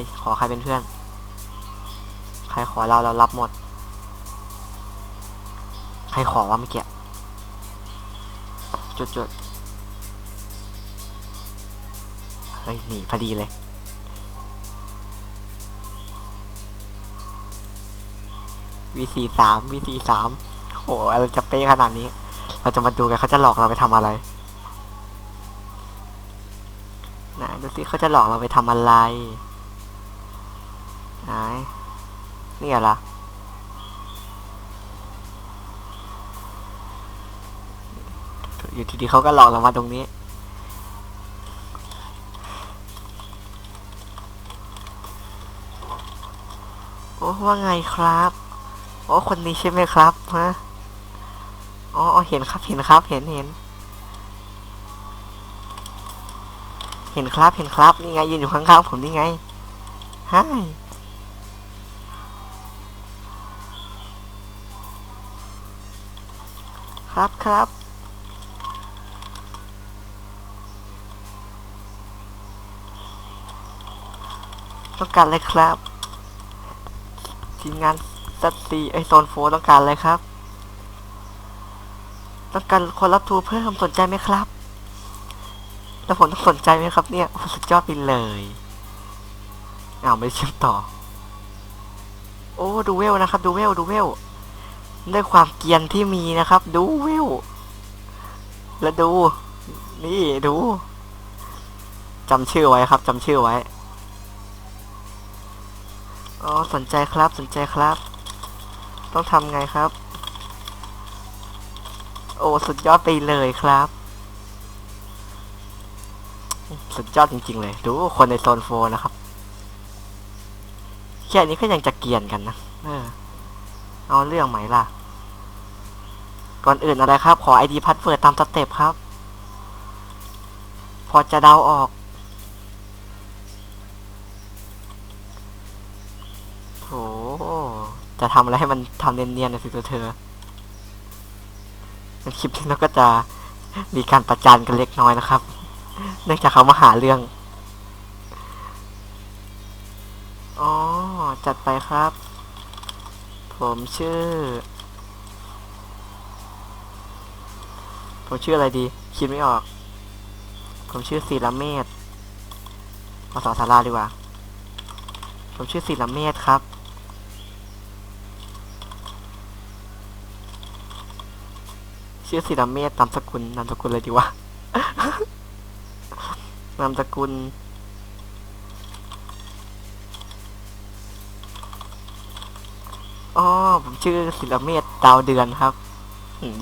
ใครขอใครเป็นเพื่อน ใครขอเราเรารับหมด ใครขอว่าเมื่อกี้จุดจุดเฮ้ยหนีพอดีเลยวีสี่สามวีสี่สามโหอะไรจะเป๊ะขนาดนี้ เราจะมาดูกันเขาจะหลอกเราไปทำอะไรไหนดูสิเขาจะหลอกเราไปทำอะไร ไหนนี่อะไรอยู่ทีๆเขาก็หลอกเรามาตรงนี้ โอ้ว่าไงครับ โอ้คนนี้ใช่ไหมครับฮะอ๋ออ๋อเห็นครับเห็นครับเห็นเห็น เห็นครับเห็นครับนี่ไงยืนอยู่ข้างๆผมนี่ไงฮาย ครับครับ ต้องการอะไรครับ ทีมงานซัตซีไอโซนโฟต้องการอะไรครับ ต้องการคนรับทูเพิ่มสนใจไหมครับ แล้วผมต้องสนใจไหมครับเนี่ยสุดยอดไปเลยอ้าวไม่เชื่อมต่อ โอ้ ดูเวลนะครับ ดูเวล ดูเวล ด้วยความเกียนที่มีนะครับ ดูเวแล้วดู นี่ดูจำชื่อไว้ครับจำชื่อไว้อ๋อสนใจครับสนใจครับ ต้องทำไงครับ โอ้สุดยอดไปเลยครับ สุดยอดจริง ๆ เลย ดูคนในโซนโฟนะครับแค่นี้ก็ยังจะเกียนกันนะเออเอาเรื่องไหมล่ะ ก่อนอื่นอะไรครับ ขอ ID พัดเฟิร์ตามสเต็ปครับ พอจะเดาออกโถจะทำอะไรให้มันทำเนียนๆนะสิตัวเธอในคลิปนี้เราก็จะมีการประจานกันเล็กน้อยนะครับ เนื่องจากเขามาหาเรื่อง อ๋อ จัดไปครับ ผมชื่อ ผมชื่ออะไรดี คิดไม่ออก ผมชื่อศิลเมธภาษาสาราดีกว่า ผมชื่อศิลเมธครับ ชื่อศิลเมธนามสกุลนามสกุลเลยดีวะนามสกุลอ๋อผมชื่อศิลเมธดาวเดือนครับ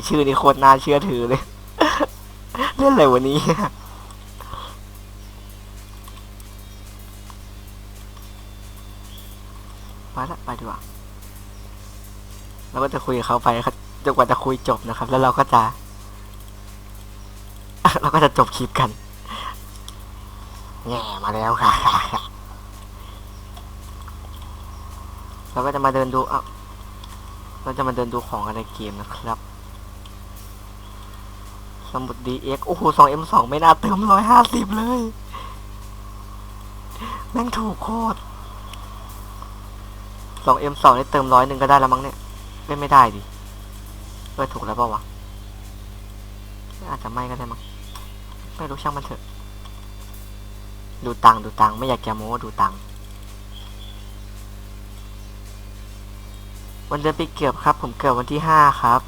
ชื่อนี่โคตรน่าเชื่อถือเลย เล่นอะไรวันนี้ไปละไปดีกว่าเราก็จะคุยกับเขาไปครับจนกว่าจะคุยจบนะครับ แล้วเราก็จะ เราก็จะจบคลิปกันแง่มาแล้วค่ะ เราก็จะมาเดินดู เราจะมาเดินดูของอะไรเกมนะครับ สมุด DX โอ้โห 2M2 ไม่น่าเติมร้อยห้าสิบเลย แม่งถูกโคตร 2M2 นี่เติมร้อยหนึ่งก็ได้แล้วมั้งเนี่ย ไม่ไม่ได้ดิเออถูกแล้วเปล่าวะ อาจจะไม่ก็ได้มั้ง ไม่รู้ช่างมันเถอะ ดูตังดูตังไม่อยากจะโม้ดูตังวันเดือนปีเกิดครับ ผมเกิดวันที่ห้าครับ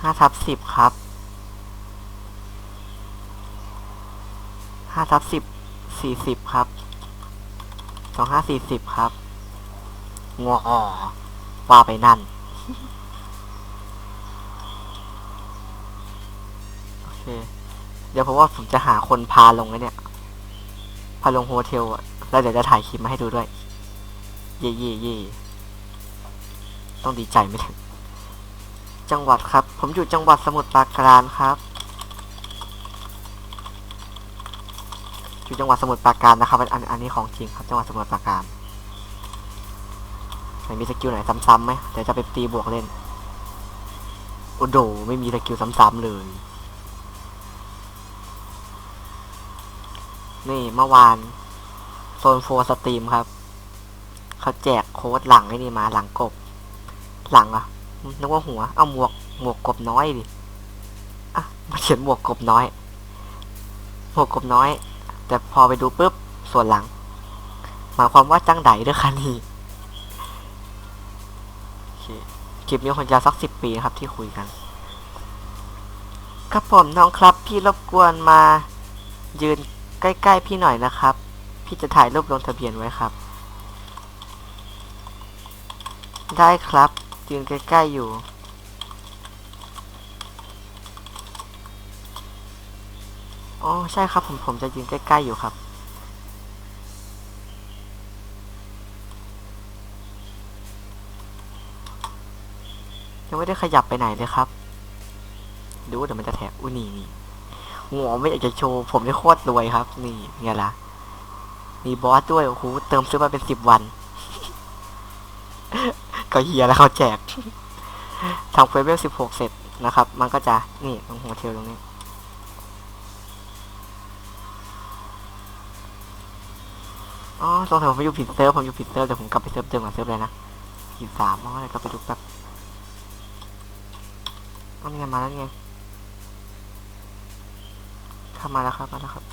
ห้าทับสิบครับ ห้าทับสิบสี่สิบครับสองห้าสี่สิบครับงออว่าไปนั่น โอเค เดี๋ยวเพราะว่าผมจะหาคนพาลงไอ้เนี่ย พาลงโฮเทลอะแล้วเดี๋ยวจะถ่ายคลิปมาให้ดูด้วย เย่เย่เย่ต้องดีใจไหมจังหวัดครับ ผมอยู่จังหวัดสมุทรปราการครับ อยู่จังหวัดสมุทรปราการนะครับอันอันอันนี้ของจริงครับจังหวัดสมุทรปราการไหนมีสกิลไหนซ้ำๆไหมเดี๋ยวจะไปตีบวกเล่นโอ้โดไม่มีสกิลซ้ำๆเลย นี่เมื่อวานโซนโฟสตรีมครับ เขาแจกโค้ดหลังไอ้นี่มาหลังกบ หลังอะนึกว่าหัว เอาหมวกหมวกกบน้อยดิ อะ มาเขียนหมวกกบน้อย หมวกกบน้อย แต่พอไปดูปุ๊บส่วนหลังหมายความว่าจังไดเด้วยค่ะนี่โอเคลิปนี้คงจะสักสิบปีครับที่คุยกัน ครับผมน้องครับ พี่รบกวนมายืนใกล้ ๆ พี่หน่อยนะครับ พี่จะถ่ายรูปลงทะเบียนไว้ครับ ได้ครับยืนใกล้ ๆ อยู่ อ๋อใช่ครับผมผมจะยืนใกล้ๆอยู่ครับ ยังไม่ได้ขยับไปไหนเลยครับ ดูเดี๋ยวมันจะแถบอุ้นี่นี่หัวไม่อยากจะโชว์ ผมได้โคตรรวยครับ นี่ไงล่ะ มีบอสด้วย โอ้โห เติมซื้อมาเป็นสิบวัน ก็เฮียแล้วเขาแจกทำเฟเวลสิบหกเสร็จนะครับ มันก็จะ นี่ตรงหัวเทลตรงนี้ อ๋อสงสัยผมไปอยู่ผิดเซิร์ฟผมอยู่ผิดเซิร์ฟเดี๋ยวผมกลับไปเซิร์ฟเดิมกับเซิร์ฟเลยนะผิดสามอ๋อเดี๋ยก็ไปดูแป๊บอ๋อนี่ไงมาแล้วไงเข้ามาแล้วครับมาแล้วครับ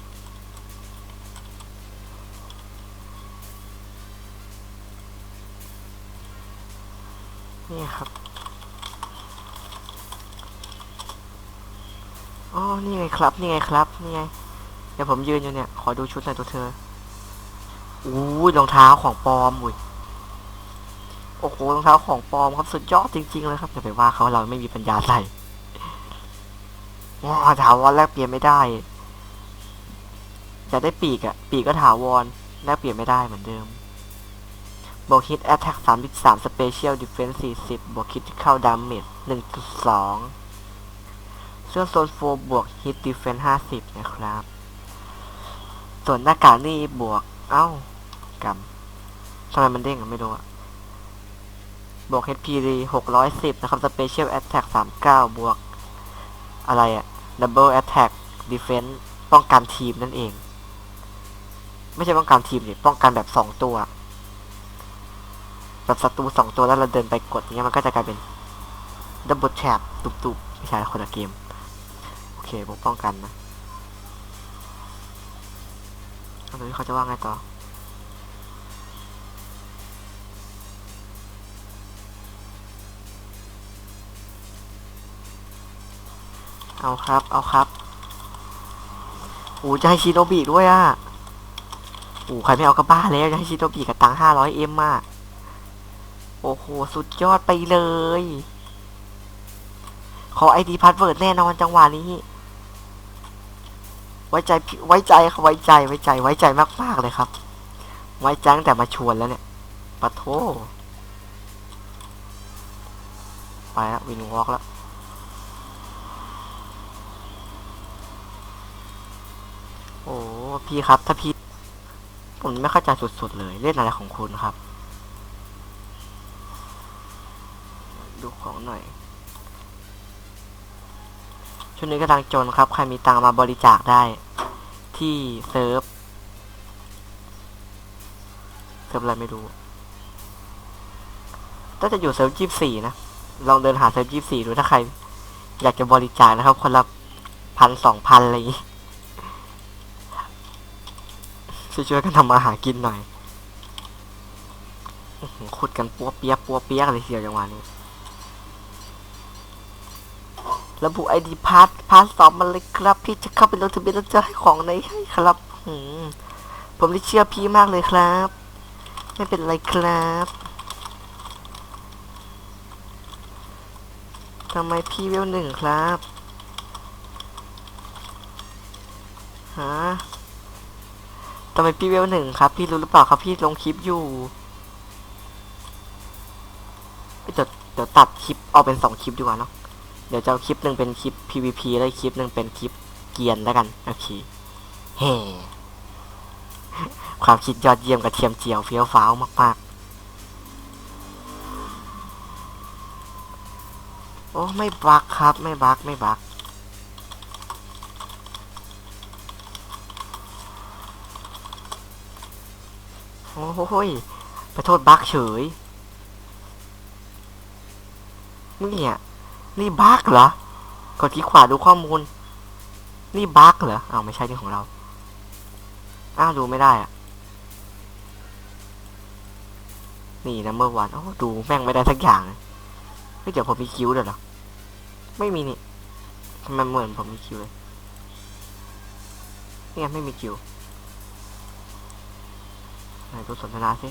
นี่ครับอ๋อนี่ไงครับ นี่ไงครับ นี่ไง เดี๋ยวผมยืนอยู่เนี่ย ขอดูชุดหน่อยตัวเธอ อู้ยรองเท้าของปลอมอุ้ยโอ้โหรองเท้าของปลอมครับสุดยอดจริงๆเลยครับอย่าไปว่าเขาเราไม่มีปัญญาใส่ว้าถาวรแลกเปลี่ยนไม่ได้อยากได้ปีกอะปีกก็ถาวรแลกเปลี่ยนไม่ได้เหมือนเดิมบวกฮิตแอตแทก33 Special Defense 40บบวกคิดเข้าดาเมจ1.2เสื้อโซนโฟบวกฮิตดีเฟนส์50นะครับ ส่วนหน้ากากนี่บวก เอ้า กำทำไมมันเด้งอะไม่รู้อะบวก HP 610นะครับ Special Attack 39 บวก อะไรอะ Double Attack Defense ป้องกันทีมนั่นเอง ไม่ใช่ป้องกันทีมดิป้องกันแบบสองตัว แบบศัตรูสองตัวแล้วเราเดินไปกดเงี้ยมันก็จะกลายเป็น Double Trap ตุบๆไม่ใช่คนละเกม โอเคผมป้องกันนะอันนี้เขาจะว่าไงต่อ เอาครับ เอาครับโอ้จะให้ชิโนบิด้วยอะโอ้ใครไม่เอากระบ้าแล้วจะให้ชิโนบิกับตังห้าร้อยเอ็มอะโอ้โห สุดยอดไปเลย ขอไอดีพาสเวิร์ดแน่นอนจังหวะนี้ ไว้ใจ ไว้ใจไว้ใจ ไว้ใจ ไว้ใจมากๆเลยครับ ไว้ใจตั้งแต่มาชวนแล้วเนี่ยปะโท ไปล้ววินวอล์กแล้ว โอ้พี่ครับ ถ้าพี่ ผมไม่เข้าใจสุดๆเลยเล่นอะไรของคุณครับ ดูของหน่อยช่วงนี้กำลังจนครับ ใครมีตังมาบริจาคได้ ที่เซิร์ฟเซิร์ฟอะไรไม่รู้น่าจะอยู่เซิร์ฟยี่สี่นะ ลองเดินหาเซิร์ฟยี่สี่ดูถ้าใคร อยากจะบริจาคนะครับ คนละพันสองพันอะไรอย่างงี้ ช่วยๆกันทำมาหากินหน่อยขุดกันปัวเปียกปัวเปียกเลยเสียวจังหวะนี้ระบุไอดีพาสพาสสอบมาเลยครับ พี่จะเข้าไปลงทะเบียนแล้วจะให้ของในให้ครับผมได้เชื่อพี่มากเลยครับ ไม่เป็นไรครับทำไมพี่เวลหนึ่งครับฮะ ทำไมพี่เวลหนึ่งครับ พี่รู้หรือเปล่าครับพี่ลงคลิปอยู่เดี๋ยวเดี๋ยวตัดคลิปเอาเป็นสองคลิปดีกว่าเนาะเดี๋ยวจะเอาคลิปหนึ่งเป็นคลิป PVP แล้วคลิปหนึ่งเป็นคลิปเกียนแล้วกันโอเคเฮ้ความคิดยอดเยี่ยมกับเทียมเจียวเฟี้ยวฟ้าวมากๆ โอ้ไม่บักครับ ไม่บักไม่บัก โอ้โหยไปโทษบั๊กเฉยเนี่ยนี่บั๊กเหรอกดคลิกขวาดูข้อมูล นี่บั๊กเหรออ้าวไม่ใช่นี่ของเรา อ้าวดูไม่ได้อะนี่นัมเบอร์วันโอ้ดูแม่งไม่ได้สักอย่างเลยเดี๋ยวผมมีคิวเดี๋ยวเหรอ ไม่มีนี่ทำไมเหมือนผมมีคิวเลยนี่ไงไม่มีคิว ไหนดูสนทนาสิ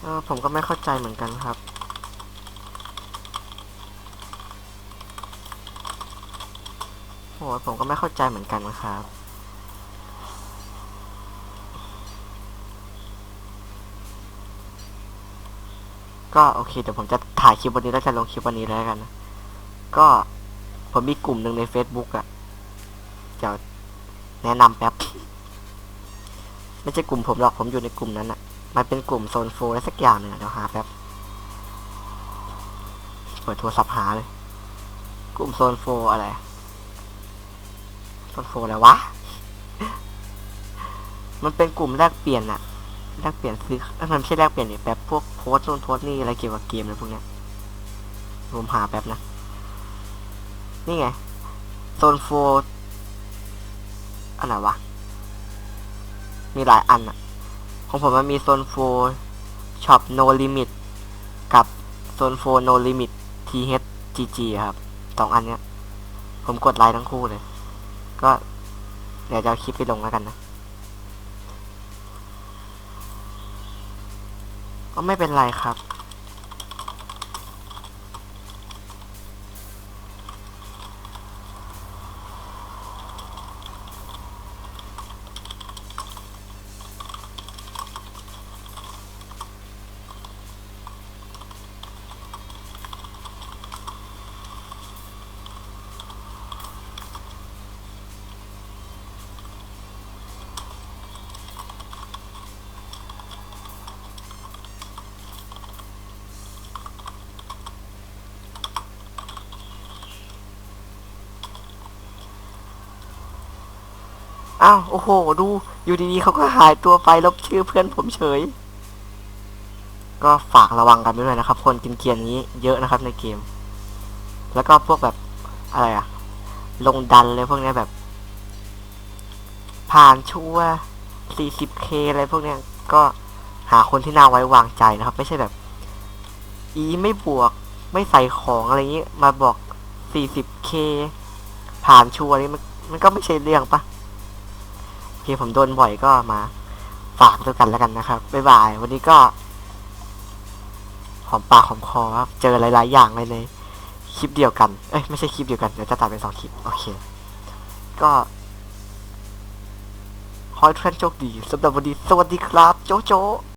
เออผมก็ไม่เข้าใจเหมือนกันครับโอ้ผมก็ไม่เข้าใจเหมือนกันนะครับ ก็โอเคเดี๋ยวผมจะถ่ายคลิปวันนี้แล้วจะลงคลิปวันนี้แล้วกันนะ ก็ผมมีกลุ่มหนึ่งใน Facebook อะ่ะเดี๋ยว แนะนำแป๊บ ไม่ใช่กลุ่มผมหรอกผมอยู่ในกลุ่มนั้นอะ่ะมันเป็นกลุ่มโซนโฟอะไรสักอย่างหนึ่งเดี๋ยวหาแป๊บ เปิดโทรศัพท์หาเลย กลุ่มโซนโฟอะไร โซนโฟอะไรวะ มันเป็นกลุ่มแลกเปลี่ยนอะแลกเปลี่ยนซื้อเอ้ยมันไม่ใช่แลกเปลี่ยนเนี่ยแบบพวกโพสต์นู่นโพสต์นี่อะไรเกี่ยวกับเกมอะไรพวกเนี้ยผมหาแป๊บนะ นี่ไง โซนโฟ อันไหนวะ มีหลายอันอะของผมมันมีโซนโฟช็อปโนลิมิตกับโซนโฟโนลิมิต THGG ครับสองอันเนี้ย ผมกดไลค์ทั้งคู่เลย ก็เดี๋ยวจะคลิปไปลงแล้วกันนะก็ไม่เป็นไรครับ อ้าวโอ้โห ดู อยู่ดีๆเขาก็หายตัวไปลบชื่อเพื่อนผมเฉย ก็ฝากระวังกันด้วยนะครับ คนกินเกียนนี้เยอะนะครับในเกม แล้วก็พวกแบบอะไรอะลงดันเลยพวกเนี้ยแบบ ผ่านชัว 40k อะไรพวกเนี้ยก็หาคนที่น่าไว้วางใจนะครับ ไม่ใช่แบบ อีไม่บวกไม่ใส่ของอะไรอย่างนี้มาบอก 40k ผ่านชัวร์นี่มันมันก็ไม่ใช่เรื่องปะ ที่ผมโดนบ่อยก็มาฝากด้วยกันแล้วกันนะครับ บ๊ายบาย วันนี้ก็หอมปากหอมคอครับ เจอหลาย ๆ อย่างเลยในคลิปเดียวกัน เอ้ยไม่ใช่คลิปเดียวกัน เดี๋ยวจะตัดเป็นสองคลิป โอเค ก็ขอให้ทุกท่านโชคดีสำหรับวันนี้สวัสดีครับ โจโจ